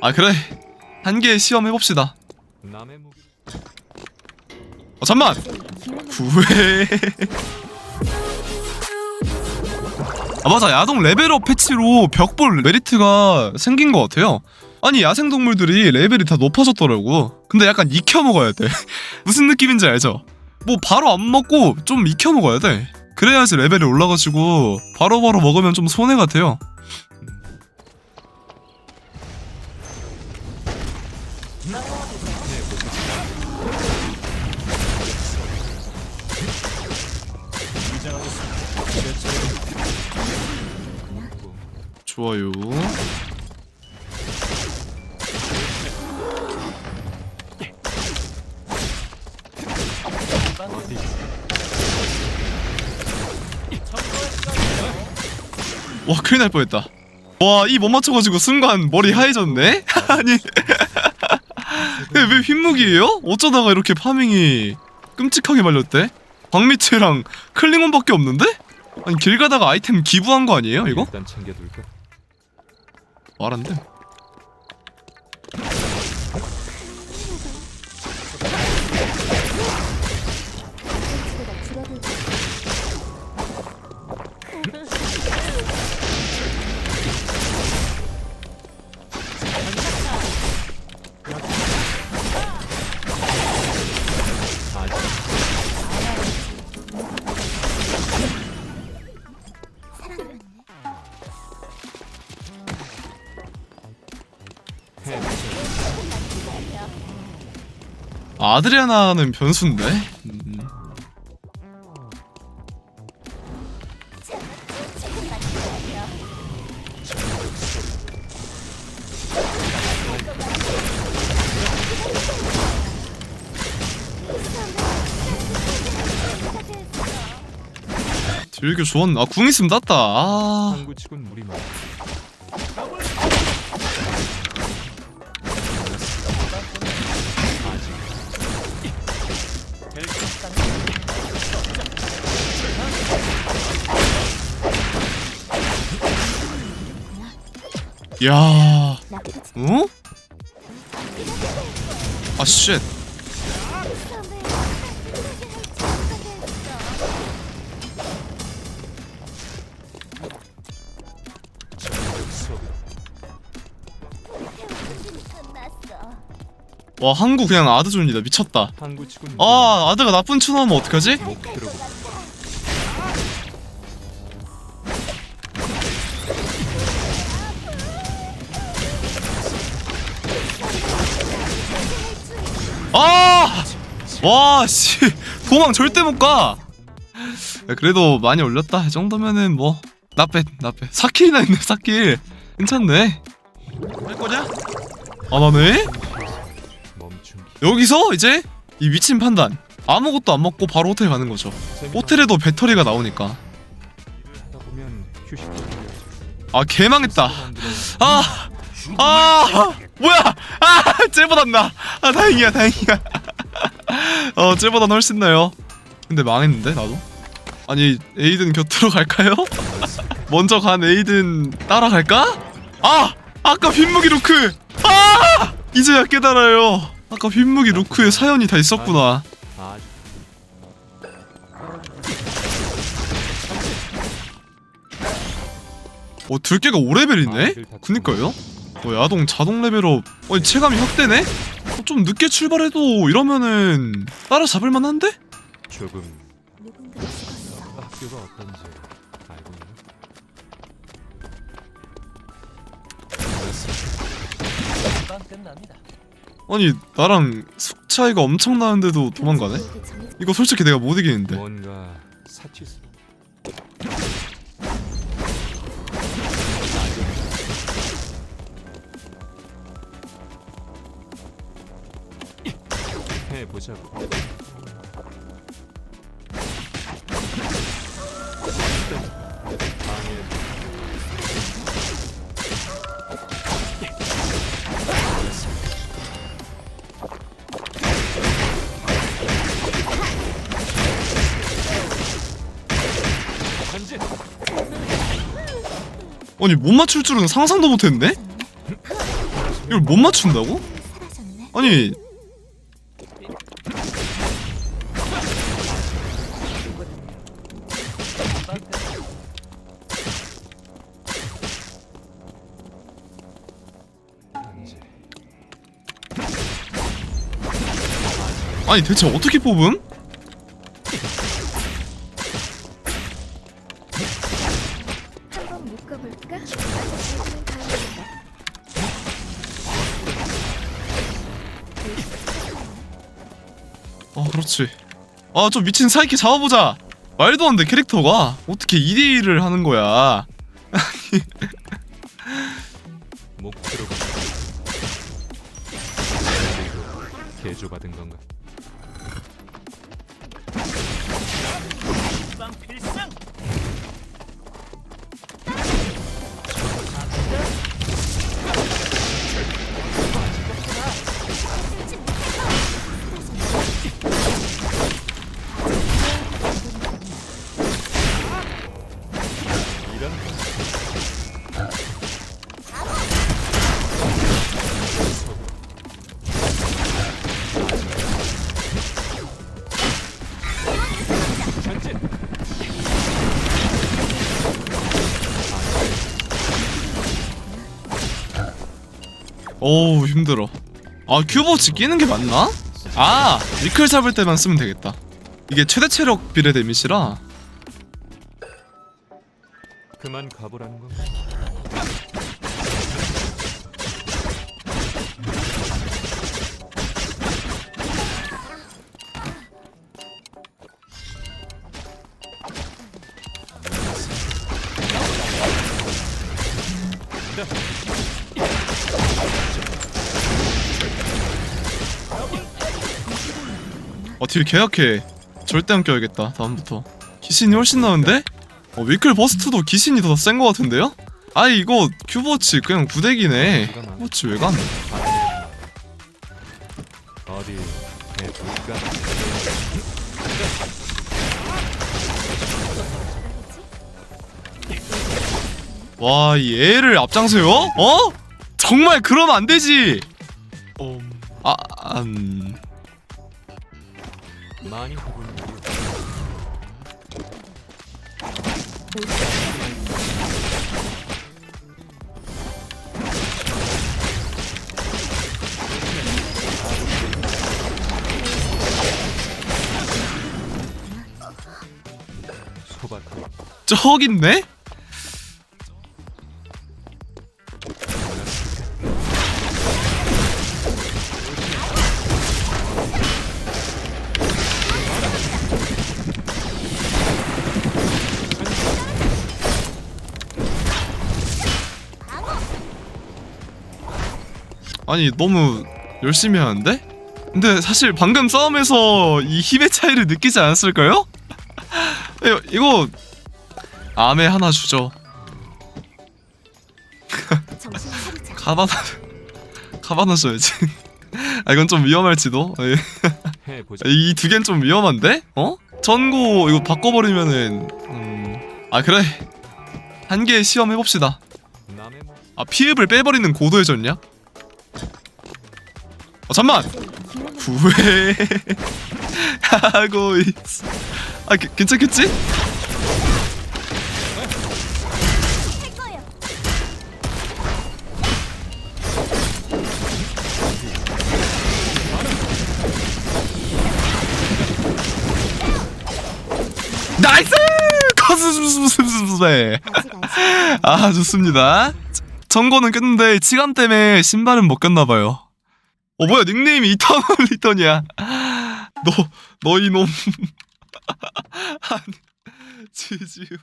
아 그래. 한 개 시험 해봅시다. 남의 무기 어 잠만! 구해. 아 맞아. 야동 레벨업 패치로 벽볼 메리트가 생긴 것 같아요. 아니 야생동물들이 레벨이 다 높아졌더라고. 근데 약간 익혀 먹어야 돼. 무슨 느낌인지 알죠? 뭐 바로 안 먹고 좀 익혀 먹어야 돼. 그래야지 레벨이 올라가지고 바로바로 먹으면 좀 손해 같아요 좋아요 와 큰일 날 뻔했다 와이 못 맞춰가지고 순간 머리 하얘졌네? 아니 왜, 왜 흰무기예요? 어쩌다가 이렇게 파밍이 끔찍하게 말렸대? 광미츠랑 클링온밖에 없는데? 아니 길 가다가 아이템 기부한 거 아니에요 이거? 일단 챙겨둘까? 말한대 아드리아나는 변수인데? 음. 되게 좋았나? 아, 궁 있으면 땄다. 아. 야. 어? 아, 쉣. 와, 한국 그냥 아드존이다. 미쳤다. 아, 아드가 나쁜 추노하면 어떡하지? 와, 씨. 도망 절대 못 가. 야, 그래도 많이 올렸다. 이 정도면은 뭐 나빼 나빼. 4킬이나 있네. 4킬. 괜찮네. 할 거냐? 안 하네. 멈춘 여기서 이제 이 미친 판단. 아무것도 안 먹고 바로 호텔 가는 거죠. 호텔에도 배터리가 나오니까. 일을 하다 보면 휴식도 필요하지. 아, 개망했다. 사람들은 아! 아! 뭐야! 아! 쟤보단나. 아, 다행이야, 다행이야. 어, 쟤보단 훨씬 나요. 근데 망했는데, 나도? 아니, 에이든 곁으로 갈까요? 먼저 간 에이든 따라갈까? 아! 아까 빈무기 루크! 아! 이제야 깨달아요. 아까 빈무기 루크에 사연이 다 있었구나. 어, 들깨가 5레벨이네? 그니까요? 어, 야동 자동 레벨업. 어, 체감이 확대네? 어, 좀 늦게 출발해도 이러면은 따라잡을 만한데? 조금 학교가 어떤지 알고 있나? 아니, 나랑 숙 차이가 엄청 나는데도 도망가네? 이거 솔직히 내가 못 이기는데. 뭔가 사치스러워. 해보자고. 전진. 아니, 못 맞출 줄은 상상도 못 했네? 이걸 못 맞춘다고? 아니 아니 대체 어떻게 뽑음? 한번 묶어볼까? 아 그렇지 아좀 미친 사이키 잡아보자 말도 안 돼 캐릭터가 어떻게 2대1을 하는 거야 목표로 개조받은 건가? 이런 어우 힘들어 아 큐버치 끼는 게 맞나? 아 리클 잡을 때만 쓰면 되겠다 이게 최대 체력 비례 데미지라 그만 가보라는 건가? 어, 딜 계약해. 절대 안 껴야겠다, 다음부터. 기신이 훨씬 나은데? 어, 위클 버스트도 기신이 더센거 같은데요? 아이, 이거 큐버치 그냥 구대기네. 큐버치 왜 가네? 어디 해볼까? 와, 이 애를 앞장서요? 어? 정말 그러면 안 되지! 음... 아, 음... 많이 해보는 거 소박하게 저기 있네? 아니 너무 열심히 하는데? 근데 사실 방금 싸움에서 이 힘의 차이를 느끼지 않았을까요? 이거, 이거 암에 하나 주죠. 가바나 가바나 줘야지. 아 이건 좀 위험할지도. 해보자 이두 개는 좀 위험한데? 어? 전고 이거 바꿔버리면은 음... 아 그래 한 개 시험 해봅시다. 뭐아 피읍을 빼버리는 고도의 전략? 어 잠만 구해 하고 있어. 아 게- 괜찮겠지? 나이스! 커스스스스스스. 아 좋습니다. 전거는 깼는데 시간 때문에 신발은 못 꼈나봐요. 어 뭐야 닉네임이 이터널 리턴이야. 너너 이놈. 아니 지지우.